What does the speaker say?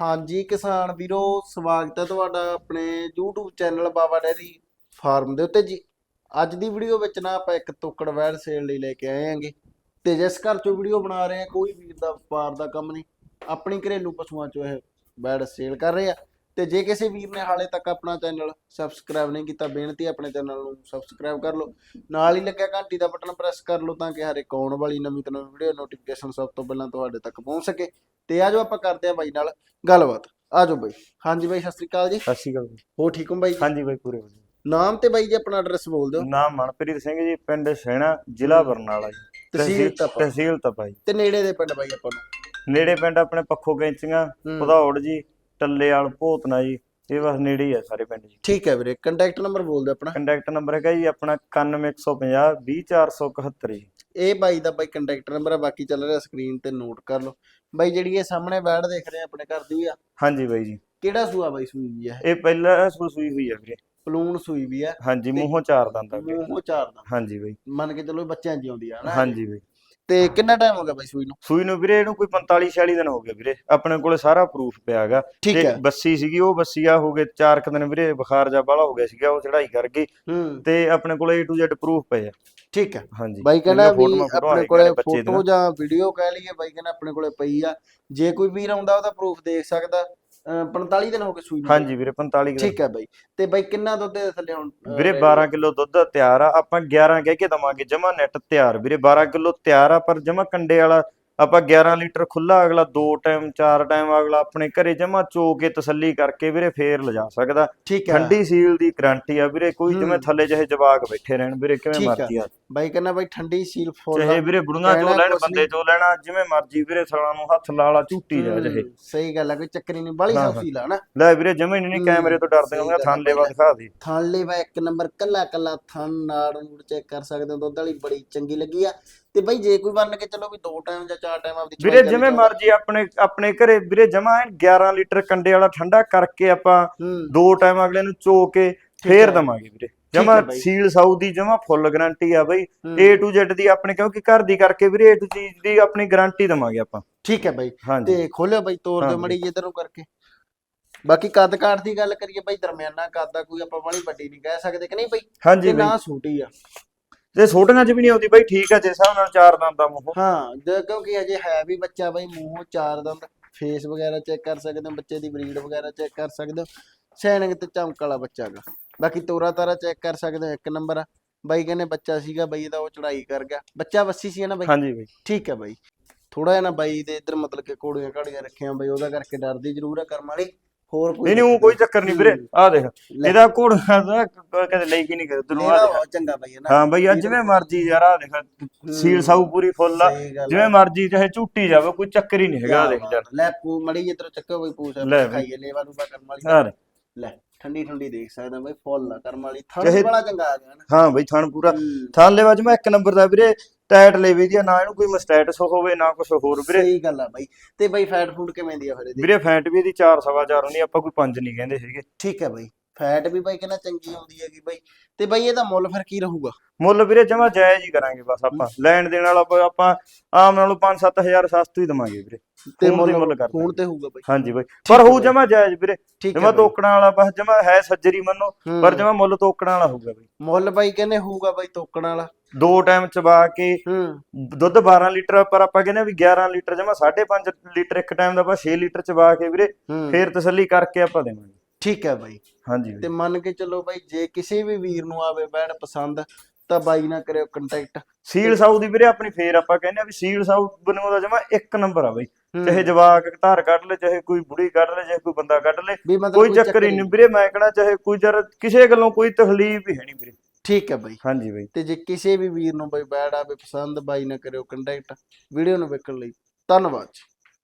ਹਾਂਜੀ, ਕਿਸਾਨ ਵੀਰੋ, ਸਵਾਗਤ ਹੈ ਤੁਹਾਡਾ ਆਪਣੇ YouTube channel Baba dairy farm ਦੇ ਉੱਤੇ ਜੀ। ਅੱਜ ਦੀ ਵੀਡੀਓ ਵਿੱਚ ਨਾ ਆਪਾਂ ਇੱਕ ਤੋਕੜ ਵੈੜ ਸੇਲ ਲਈ ਲੈ ਕੇ ਆਏ ਹਾਂਗੇ। ਤੇ ਜਿਸ ਘਰ ਚੋਂ ਵੀਡੀਓ ਬਣਾ ਰਹੇ ਆ ਕੋਈ ਵੀਰ ਦਾ ਵਪਾਰ ਦਾ ਕੰਮ ਨਹੀਂ। ਆਪਣੀ ਘਰੇਲੂ ਪਸ਼ੂਆਂ ਚੋਂ ਇਹ ਵੈੜ ਸੇਲ ਕਰ ਰਹੇ ਆ। ਤੇ ਜੇ ਕਿਸੇ ਵੀਰ ਨੇ ਹਾਲੇ ਤੱਕ ਆਪਣਾ ਚੈਨਲ ਸਬਸਕ੍ਰਾਈਬ ਨਹੀਂ ਕੀਤਾ ਬੇਨਤੀ ਹੈ ਆਪਣੇ ਚੈਨਲ ਨੂੰ ਸਬਸਕ੍ਰਾਈਬ ਕਰ ਲਓ। ਨਾਲ ਹੀ ਲੱਗਿਆ ਘੰਟੀ ਦਾ ਬਟਨ ਪ੍ਰੈਸ ਕਰ ਲਓ ਤਾਂ ਕਿ ਹਰ ਇੱਕ ਆਉਣ ਵਾਲੀ ਨਵੀਂ ਤੋਂ ਨਵੀਂ ਵੀਡੀਓ ਨੋਟੀਫਿਕੇਸ਼ਨ ਸਭ ਤੋਂ ਪਹਿਲਾਂ ਤੁਹਾਡੇ ਤੱਕ ਪਹੁੰਚ ਸਕੇ। ਤੇ ਆਜੋ ਆਪਾਂ ਕਰਦੇ ਆ ਬਾਈ ਨਾਲ ਗੱਲਬਾਤ। ਆਜੋ ਬਾਈ। ਹਾਂਜੀ ਬਾਈ ਸਤਿ ਸ੍ਰੀ ਅਕਾਲ ਜੀ। ਸਤਿ ਸ਼੍ਰੀ ਅਕਾਲ ਜੀ। ਹੋ ਠੀਕ ਹੋ ਬਾਈ ਜੀ? ਹਾਂਜੀ ਬਾਈ ਪੂਰੇ ਵਧੀਆ। ਨਾਮ ਤੇ ਬਾਈ ਜੀ ਆਪਣਾ ਐਡਰੈਸ ਬੋਲ ਦਿਓ। ਨਾਮ ਮਨਪ੍ਰੀਤ ਸਿੰਘ ਜੀ ਪਿੰਡ ਸੈਣਾ ਜ਼ਿਲ੍ਹਾ ਬਰਨਾਲਾ ਜੀ। ਤਹਿਸੀਲ ਤਪਾ। ਤਹਿਸੀਲ ਤਪਾ ਜੀ। ਤੇ ਨੇੜੇ ਦੇ ਪਿੰਡ ਬਾਈ ਆਪਾਂ ਨੂੰ? ਨੇੜੇ ਪਿੰਡ ਆਪਣੇ ਪੱਖੋ ਕੈਂਚੀਆਂ ਹੂੰ। ਜੀ ਟੱਲੇਵਾਲ ਭੋਤਨਾ ਜੀ ਇਹ ਬਸ ਨੇੜੇ ਹੀ ਆ ਸਾਰੇ ਪਿੰਡ ਜੀ। ਠੀਕ ਹੈ ਵੀਰੇ ਕੰਟੈਕਟ ਨੰਬਰ ਬੋਲ ਦਿਓ ਆਪਣਾ। ਕੰਟੈਕਟ ਨੰਬਰ ਹੈਗਾ ਜੀ ਆਪਣਾ 9150 20471 ਜੀ। ਇਹ ਬਾਈ ਦਾ ਬਾਈ ਕੰਟੈਕਟ ਨੰਬਰ ਹੈ ਬਾਕੀ ਚੱਲ ਰਿਹਾ ਸਕਰੀਨ ਤੇ ਨੋਟ ਕਰ ਲਓ। ਬਾਈ ਜਿਹੜੀ ਇਹ ਸਾਹਮਣੇ ਬੈੜ ਦੇਖ ਰਹੇ ਆ ਆਪਣੇ ਘਰ ਦੀ ਆ ਹਾਂਜੀ ਬਾਈ ਜੀ। ਕਿਹੜਾ ਸੂਆ ਬਾਈ ਸੂਈ ਵੀ ਆ? ਇਹ ਪਹਿਲਾਂ ਸੂ ਸੂਈ ਹੋਈ ਆ ਵੀਰੇ। ਪਲੂਣ ਸੂਈ ਵੀ ਆ। ਹਾਂਜੀ ਮੂੰਹੋਂ ਚਾਰ ਦੰਦ ਆ ਵੀਰੇ। ਮੂੰਹੋਂ ਚਾਰ ਦਾ ਹਾਂਜੀ ਬਾਈ। ਮੰਨ ਕੇ ਚਲੋ ਬੱਚਿਆਂ ਦੀ ਆਉਂਦੀ ਆ ਨਾ ਹਾਂਜੀ ਬਾਈ। ਤੇ ਕਿੰਨਾ ਟਾਈਮ ਹੋ ਗਿਆ ਬਾਈ ਸੂਈ ਨੂੰ? ਸੂਈ ਨੂੰ ਵੀਰੇ ਇਹਨੂੰ ਕੋਈ 45 46 ਦਿਨ ਹੋ ਗਏ ਵੀਰੇ। ਆਪਣੇ ਕੋਲੇ ਸਾਰਾ ਪ੍ਰੂਫ ਪਿਆ ਹੈਗਾ। ਠੀਕ ਤੇ ਹੈ। ਬੱਸੀ ਸੀਗੀ ਉਹ ਬੱਸੀ ਆ ਹੋ ਗਏ 4 ਦਿਨ ਵੀਰੇ ਬੁਖਾਰ ਜਾ ਬਾਲਾ ਹੋ ਗਿਆ ਸੀਗਾ ਉਹ ਚੜਾਈ ਕਰ ਗਈ। ਤੇ ਆਪਣੇ ਕੋਲੇ A to Z ਪ੍ਰੂਫ ਪਏ ਆ। ਠੀਕ ਹੈ। ਹਾਂਜੀ। ਬਾਈ ਕਹਿੰਦਾ ਵੀ ਆਪਣੇ ਕੋਲੇ ਫੋਟੋ। ਜਾਂ ਵੀਡੀਓ ਕਹਿ ਲਈਏ ਬਾਈ ਕਹਿੰਦਾ ਆਪਣੇ ਕੋਲੇ ਪਈ ਆ। ਜੇ ਕੋਈ ਵੀਰ ਆਉਂਦਾ ਉਹਦਾ ਪ੍ਰੂਫ ਦੇਖ ਸਕਦਾ। 45 ਦਿਨ ਹੋ ਗਏ ਸੂਈ ਨੂੰ ਹਾਂਜੀ ਵੀਰੇ 45 ਦਿਨ। ਠੀਕ ਹੈ ਬਾਈ। ਤੇ ਬਾਈ ਕਿੰਨਾ ਦੁੱਧ ਦੇ ਥੱਲੇ ਹੁਣ ਵੀਰੇ ready? 12 ਕਿਲੋ ਦੁੱਧ ਤਿਆਰ ਆ। ਆਪਾਂ 11 ਕਹਿ ਕੇ ਦਵਾਂਗੇ ਜਮਾ ਨੈਟ ਤਿਆਰ। ਵੀਰੇ 12 ਕਿਲੋ ਤਿਆਰ ਆ ਪਰ ਜਮਾ ਕੰਡੇ ਵਾਲਾ ਆਪਾਂ 11 ਲੀਟਰ ਖੁੱਲਾ ਅਗਲਾ ਦੋ ਟਾਈਮ ਚਾਰ ਟਾਈਮ ਅਗਲਾ ਆਪਣੇ ਘਰੇ ਜਮਾ ਚੋ ਕੇ ਤਸੱਲੀ ਕਰਕੇ ਵੀਰੇ ਫੇਰ ਲਿਜਾ ਸਕਦਾ ਠੀਕ ਹੈ ਠੰਡੀ ਸੀਲ ਦੀ ਗਾਰੰਟੀ ਆ ਵੀਰੇ ਕੋਈ ਜਿਵੇਂ। ਥੱਲੇ ਜਿਹੇ ਜਵਾਕ ਬੈਠੇ ਰਹਿਣ ਵੀਰੇ ਕਿਵੇਂ ਆ। ਮਰਜ਼ੀ ਆ ਬਾਈ ਕਹਿੰਦਾ ਬਾਈ ਠੰਡੀ ਸੀਲ ਫੁੱਲ ਚਾਹੇ ਵੀਰੇ ਬੁੜੀਆਂ ਚੋ ਲੈਣ ਬੰਦੇ। ਚੋ ਲੈਣਾ ਜਿਵੇਂ ਮਰਜ਼ੀ ਵੀਰੇ ਸਾਲਾਂ ਨੂੰ ਹੱਥ ਲਾਲਾ ਝੂਟੀ ਜਾ ਜਿਹੇ ਸਹੀ ਗੱਲ ਹੈ ਕੋਈ ਚੱਕਰੀ ਨਹੀਂ ਬਾਲੀ ਹਾਂ, ਹਾਂ। ਸੌਖੀ ਲਾ ਨਾ ਲੈ ਵੀਰੇ ਜਮੇ ਨਹੀਂ ਕੈਮਰੇ ਤੋਂ ਡਰਦੇ ਹੋਗੇ ਗੱਲ ਆ ਥਾਂ ਲੈਵਾ ਬਾਈ। ਦਿਖਾ ਦੇ ਥਣ ਲਈ ਵਾ ਇੱਕ ਨੰਬਰ ਕੱਲਾ ਕੱਲਾ ਥਣ ਨਾੜ ਨੂੜ ਚੈੱਕ ਕਰ ਸਕਦੇ ਹੋ ਦੁੱਧ ਵਾਲੀ ਬੜੀ ਚੰਗੀ ਲੱਗੀ ਆ ਤੇ ਬਾਈ ਜੇ ਕੋਈ ਮੰਨ ਕੇ ਚਲੋ ਵੀ ਦੋ ਟਾਈਮ ਜਾਂ ਚਾਰ ਟਾਈਮ ਆਪਦੀ ਵੀਰੇ ਜਿਵੇਂ। ਮਰਜ਼ੀ ਆਪਣੇ ਆਪਣੇ ਘਰੇ ਵੀਰੇ ਜਮਾ 11 ਲੀਟਰ ਕੰਡੇ ਵਾਲਾ ਠੰਡਾ ਕਰਕੇ ਆਪਾਂ ਦੋ ਟਾਈਮ ਅਗਲੇ ਨੂੰ ਚੋ ਕੇ ਫੇਰ। ਦਵਾਂਗੇ ਵੀਰੇ। ਜਮਾ। ਸੀਲ ਸਾਊ ਦੀ ਜਮਾ ਫੁੱਲ ਗਾਰੰਟੀ ਆ ਬਈ। A to Z ਦੀ ਆਪਣੇ ਕਿਉਂਕਿ ਘਰ ਦੀ ਕਰਕੇ ਵੀਰੇ A to Z ਦੀ ਆਪਣੀ ਗਾਰੰਟੀ ਦਵਾਂਗੇ ਆਪਾਂ। ਠੀਕ ਹੈ ਬਾਈ। ਤੇ ਖੋਲਿਓ ਬਾਈ ਤੋਰ ਦਿਓ ਮੜੀ ਇਧਰ ਨੂੰ ਕਰਕੇ। ਬਾਕੀ ਕੱਦ ਕਾਠ ਦੀ ਗੱਲ ਕਰੀਏ ਬਾਈ ਦਰਮਿਆਨਾ ਕੱਦ ਦਾ ਕੋਈ ਆਪਾਂ ਬੜੀ ਵੱਡੀ ਨਹੀਂ ਕਹਿ ਸਕਦੇ ਕਿ ਨਹੀਂ ਬਾਈ? ਤੇ ਨਾ ਛੋਟੀ ਆ। ਜੇ ਛੋਟੀਆਂ ਚ ਵੀ ਨਹੀਂ ਆਉਂਦੀ ਬਈ ਠੀਕ ਆ ਜੇ ਹਿਸਾਬ ਨਾਲ ਚਾਰ ਦੰਦ ਦਾ ਮੂੰਹ। ਹਾਂ ਜੇ ਕਿਉਂਕਿ ਅਜੇ ਹੈ ਵੀ ਬੱਚਾ ਬਾਈ ਮੂੰਹੋਂ ਚਾਰ ਦੰਦ। ਫੇਸ ਵਗੈਰਾ ਚੈੱਕ ਕਰ ਸਕਦੇ ਹੋ ਬੱਚੇ ਦੀ ਬਰੀਡ ਵਗੈਰਾ ਚੈੱਕ ਕਰ ਸਕਦੇ ਹੋ। ਸ਼ੈਨਿੰਗ ਤੇ ਚਮਕ ਵਾਲਾ ਬੱਚਾ ਗਾ। ਬਾਕੀ ਤੋਰਾ ਤਾਰਾ ਚੈੱਕ ਕਰ ਸਕਦੇ ਹੋ ਇੱਕ ਨੰਬਰ ਆ। ਬਾਈ ਕਹਿੰਦੇ ਬੱਚਾ ਸੀਗਾ ਬਾਈ ਇਹਦਾ ਉਹ ਚੜਾਈ ਕਰ ਗਿਆ। ਬੱਚਾ ਵੱਸੀ ਸੀ ਨਾ ਬਾਈ? ਹਾਂਜੀ ਬਈ। ਠੀਕ ਹੈ ਬਾਈ। ਥੋੜਾ ਜਿਹਾ ਨਾ ਬਾਈ ਦੇ ਇੱਧਰ ਮਤਲਬ ਕਿ ਕੋੜੀਆਂ ਕਾੜੀਆਂ ਰੱਖੀਆਂ ਬਾਈ ਉਹਦਾ ਕਰਕੇ ਡਰਦੀ ਜ਼ਰੂਰ ਆ ਕਰਮ ਵਾਲੀ। ਹੋਰ ਕੋਈ ਨਹੀਂ ਨਹੀਂ ਕੋਈ ਚੱਕਰ ਨਹੀਂ ਵੀਰੇ। ਆ ਦੇਖ। ਇਹਦਾ ਘੋੜਾ ਦਾ ਕਦੇ ਲਈ ਕੀ ਨਹੀਂ ਕਰ ਤੈਨੂੰ ਆ ਚੰਗਾ ਬਾਈ ਹੈ ਨਾ? ਹਾਂ ਬਈ ਆ। ਜਿਵੇਂ ਮਰਜ਼ੀ ਯਾਰ ਆ ਦੇਖ ਸੀਲ ਸਾਊ ਪੂਰੀ ਫੁੱਲ ਆ। ਸਹੀ ਗੱਲ ਜਿਵੇਂ। ਮਰਜ਼ੀ ਚਾਹੇ ਝੂਟੀ ਜਾਵੇ ਕੋਈ ਚੱਕਰ ਹੀ ਨਹੀਂ ਹੈਗਾ ਦੇਖ ਯਾਰ। ਲੈ ਪੂ ਮੜੀ ਜਿੱਧਰ ਚੱਕੋ ਬਈ ਪੂਛ ਲੈ ਬਈ। ਖਾਈਏ ਲੇਵਾ ਨੂੰ ਕਰਮ ਵਾਲੀ ਹਾਂ ਲੈ ਠੰਡੀ ਠੰਡੀ ਦੇਖ ਸਕਦਾ ਬਈ ਫੁੱਲ ਆ ਕਰਮ ਵਾਲੀ। ਥਣ ਚਾਹੇ- ਬੜਾ ਚੰਗਾ ਆ ਗਿਆ ਨਾ। ਹਾਂ ਬਈ ਥਣ ਪੂਰਾ। ਹੂੰ, ਥਣ ਲੈਵਾ ਮੈਂ ਇੱਕ ਨੰਬਰ ਦਾ ਵੀਰੇ ਟਾਇਟ ਲੈਵੇ ਦੀ ਆ, ਨਾ ਇਹਨੂੰ ਕੋਈ ਮਸਟੈਟਸ ਹੋਵੇ ਨਾ ਕੁਝ ਹੋਰ ਵੀਰੇ। ਸਹੀ ਗੱਲ ਆ ਬਾਈ। ਤੇ ਬਾਈ ਫੈਟ ਫੂਡ ਕਿਵੇਂ ਦੀ ਆ ਫਿਰ ਇਹਦੀ? ਵੀਰੇ ਫੈਂਟ ਵੀ ਇਹਦੀ 4 ਸਵਾ 4 ਹੁੰਦੀ ਆਪਾਂ ਕੋਈ 5 ਨਹੀਂ ਕਹਿੰਦੇ ਸੀਗੇ ਠੀਕ ਹੈ ਬਾਈ। ਫੈਟ ਵੀ ਬਾਈ ਕਹਿੰਦਾ ਚੰਗੀ ਆਉਂਦੀ ਹੈਗੀ ਬਾਈ। ਤੇ ਬਾਈ ਇਹਦਾ ਮੁੱਲ ਫਿਰ ਕੀ ਰਹੂਗਾ? ਮੁੱਲ ਵੀਰੇ ਜਮਾ ਜਾਇਜ਼ ਹੀ ਕਰਾਂਗੇ ਬਸ ਆਪਾਂ। ਲੈਣ ਦੇਣ ਵਾਲਾ ਆਪਾਂ- ਆਮ ਨਾਲੋਂ 5-7000 ਸਸਤੀ ਹੀ ਦਵਾਂਗੇ ਵੀਰੇ। ਤੇ ਮੁੱਲ ਮੁੱਲ ਕਰ ਫੋਨ ਤੇ ਹੋਊਗਾ ਬਾਈ। ਹਾਂਜੀ ਬਾਈ। ਪਰ ਹੋਊ। ਜਮਾ ਜਾਇਜ਼ ਵੀਰੇ। ਜਮਾ। ਤੋਕੜਾਂ ਵਾਲਾ ਬਸ ਜਮਾ ਹੈ ਸੱਜਰੀ ਮੰਨੋ। ਪਰ ਜਮਾ ਮੁੱਲ ਤੋਕੜਾਂ ਵਾਲਾ ਹੋਊਗਾ ਬਈ। ਮੁੱਲ ਬਾਈ ਕਹਿੰਦੇ ਹੋਊਗਾ ਬਾਈ ਤੋਕਣ ਵਾਲਾ। ਦੋ ਟਾਈਮ ਚਬਾ ਕੇ ਦੁੱਧ 12 ਲੀਟਰ ਪਰ ਆਪਾਂ ਕਹਿੰਦੇ ਵੀ 11 ਲੀਟਰ ਜਮਾ 5.5 ਲੀਟਰ ਇੱਕ ਟਾਈਮ ਦਾ ਆਪਾਂ 6 ਲੀਟਰ ਚਬਾ ਕੇ ਵੀਰੇ ਫੇਰ ਤਸੱਲੀ ਕਰਕੇ ਆਪਾਂ ਦੇਵਾਂਗੇ। ਠੀਕ ਹੈ ਬਾਈ। ਹਾਂਜੀ ਤੇ ਮੰਨ ਕੇ ਚੱਲੋ ਬਾਈ ਜੇ ਕਿਸੇ ਵੀ ਵੀਰ ਨੂੰ ਆਵੇ ਬੈਡ ਪਸੰਦ ਤਾਂ ਬਾਈ ਨਾਲ ਕਰਿਓ ਕੰਟੈਕਟ ਸੀਲ ਸਾਊ ਦੀ ਵੀਰੇ ਆਪਣੀ ਫੇਰ ਆਪਾਂ ਕਹਿੰਦੇ ਆ ਵੀ ਸੀਲ ਸਾਊ ਬਣਾਉਂਦਾ ਜਮਾ ਇੱਕ ਨੰਬਰ ਆ ਬਈ। ਚਾਹੇ ਜਵਾਕ ਧਾਰ ਕੱਢ ਲੈ ਚਾਹੇ ਕੋਈ ਬੁੜੀ ਕੱਢ ਲੈ ਚਾਹੇ ਕੋਈ ਬੰਦਾ ਕੱਢ ਲੈ ਕੋਈ ਚੱਕਰ ਹੀ ਨਹੀਂ ਵੀਰੇ ਮੈਂ ਕਹਣਾ ਚਾਹੇ ਕੋਈ ਜਰ ਕਿਸੇ ਗੱਲੋਂ ਕੋਈ ਤਕਲੀਫ ਹੀ ਹੈ ਨਹੀਂ ਵੀਰੇ। ਠੀਕ ਹੈ ਬਾਈ। ਹਾਂਜੀ ਬਈ। ਤੇ ਜੇ ਕਿਸੇ ਵੀ ਵੀਰ ਨੂੰ ਬਾਈ ਬੈਡ ਆਵੇ ਪਸੰਦ ਬਾਈ ਨਾਲ ਕਰਿਓ ਕੰਟੈਕਟ ਵੀਡੀਓ ਨੂੰ ਵੇਖਣ ਲਈ ਧੰਨਵਾਦ ਜੀ।